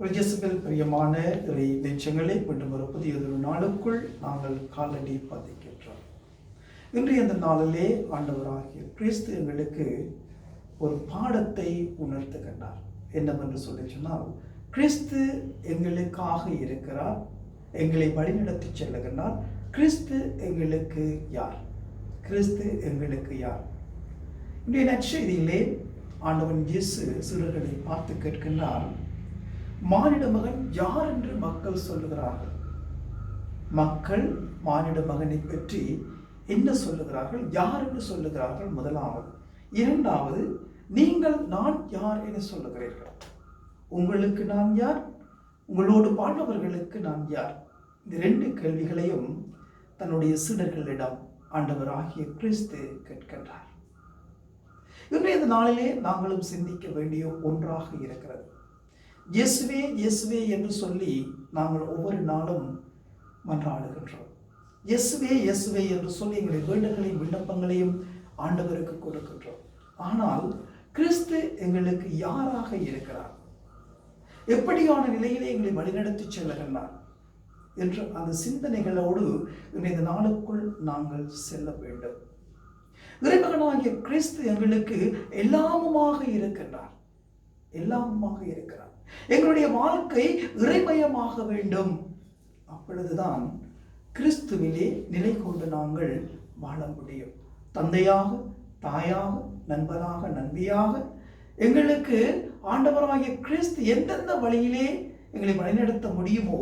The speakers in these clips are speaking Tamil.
பிரஜசுகள் பிரியமான இறை நெஞ்சங்களே மீண்டும் ஒரு புதிய ஒரு நாளுக்குள் நாங்கள் காலடி பதிக்கின்றோம். இன்றைய அந்த நாளிலே ஆண்டவராகிய கிறிஸ்து எங்களுக்கு ஒரு பாடத்தை உணர்த்துகின்றார். என்னவென்று சொல்லி சொன்னால் கிறிஸ்து எங்களுக்காக இருக்கிறார் எங்களை வழிநடத்தி செல்லுகின்றார். கிறிஸ்து எங்களுக்கு யார்? கிறிஸ்து எங்களுக்கு யார்? இன்றைய நற்செய்தியிலே ஆண்டவன் இயேசு சிறுகளை பார்த்து கேட்கின்றார். மானிட மகன் யார் என்று மக்கள் சொல்லுகிறார்கள். மக்கள் மானிட மகனை பற்றி என்ன சொல்லுகிறார்கள்? யார் என்று சொல்லுகிறார்கள்? முதலாவது. இரண்டாவது நீங்கள் நான் யார் என்று சொல்லுகிறீர்கள்? உங்களுக்கு நான் யார்? உங்களோடு வாழ்பவர்களுக்கு நான் யார்? இந்த ரெண்டு கேள்விகளையும் தன்னுடைய சீடர்களிடம் ஆண்டவராகிய கிறிஸ்து கேட்கின்றார். இன்றைய நாளிலே நாங்களும் சிந்திக்க வேண்டிய ஒன்றாக இருக்கிறது. இயேசுவே இயேசுவே என்று சொல்லி நாங்கள் ஒவ்வொரு நாளும் மன்றாடுகின்றோம். இயேசுவே இயேசுவே என்று சொல்லி எங்களுடைய வேண்டுகளையும் விண்ணப்பங்களையும் ஆண்டவருக்கு கொடுக்கின்றோம். ஆனால் கிறிஸ்து எங்களுக்கு யாராக இருக்கிறார்? எப்படியான நிலையிலே எங்களை வழிநடத்தி செல்லுகின்றார்? என்று அந்த சிந்தனைகளோடு இந்த நாளுக்குள் நாங்கள் செல்ல வேண்டும். இறைமகனாகிய கிறிஸ்து எங்களுக்கு எல்லாமுமாக இருக்கின்றார். எல்லாமுமாக இருக்கிறார். எங்களுடைய வாழ்க்கை இறைமயமாக வேண்டும். அப்பொழுதுதான் கிறிஸ்துவிலே நிலை கொண்டு நாங்கள் வாழ முடியும். தந்தையாக தாயாக நண்பராக நண்பியாக எங்களுக்கு ஆண்டவராகிய கிறிஸ்து எந்தெந்த வழியிலே எங்களை வழிநடத்த முடியுமோ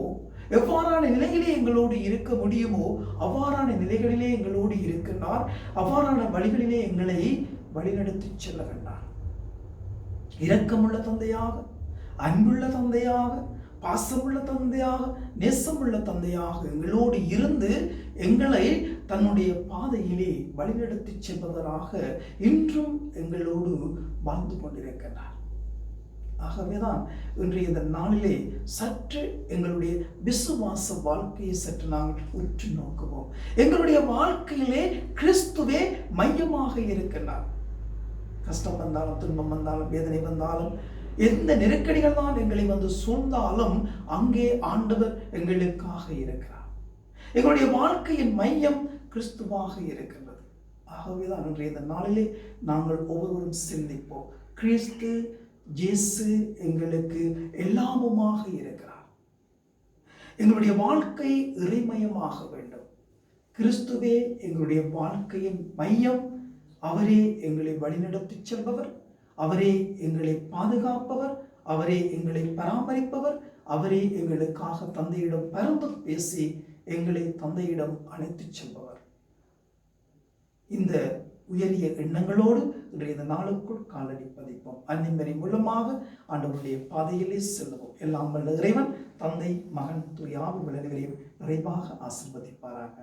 எவ்வாறான நிலையிலே எங்களோடு இருக்க முடியுமோ அவ்வாறான நிலைகளிலே எங்களோடு இருக்கின்றார் அவ்வாறான வழிகளிலே எங்களை வழிநடத்தி செல்ல வேண்டார் இரக்கமுள்ள தந்தையாக அன்புள்ள தந்தையாக பாசமுள்ள தந்தையாக நேசமுள்ள தந்தையாக எங்களோடு இருந்து எங்களை தன்னுடைய பாதையிலே வழிநடத்தி செல்பவராக இன்றும் எங்களோடு வாழ்ந்து கொண்டிருக்கிறார் ஆகவேதான் இன்றைய இந்த நாளிலே சற்று எங்களுடைய விசுவாச வாழ்க்கையை சற்று நாங்கள் உற்று நோக்குவோம். எங்களுடைய வாழ்க்கையிலே கிறிஸ்துவே மையமாக இருக்கிறார் கஷ்டம் வந்தாலும் துன்பம் வந்தாலும் வேதனை வந்தாலும் எந்த நெருக்கடிகள் தான் எங்களை வந்து சூழ்ந்தாலும் அங்கே ஆண்டவர் எங்களுக்காக இருக்கிறார். எங்களுடைய வாழ்க்கையின் மையம் கிறிஸ்துவாக இருக்கின்றது. ஆகவேதான் இன்றைய இந்த நாளிலே நாங்கள் ஒவ்வொருவரும் சிந்திப்போம். கிறிஸ்து இயேசு எங்களுக்கு எல்லாமுமாக இருக்கிறார். எங்களுடைய வாழ்க்கை இறைமயமாக வேண்டும். கிறிஸ்துவே எங்களுடைய வாழ்க்கையின் மையம் அவரே எங்களை வழிநடத்தி செல்பவர் அவரே எங்களை பாதுகாப்பவர் அவரே எங்களை பராமரிப்பவர் அவரே எங்களுக்காக தந்தையிடம் பரந்து பேசி எங்களை தந்தையிடம் அழைத்து செல்பவர். இந்த உயரிய எண்ணங்களோடு இன்றைய இந்த நாளுக்குள் காலடி பதிப்போம். அன்னிமறை மூலமாக ஆண்டவருடைய பாதையிலே செல்லுவோம் எல்லாம் வல்ல இறைவன் தந்தை மகன் துயாவு விளைவரையும் நிறைவாக ஆசிர்வதிப்பாராக.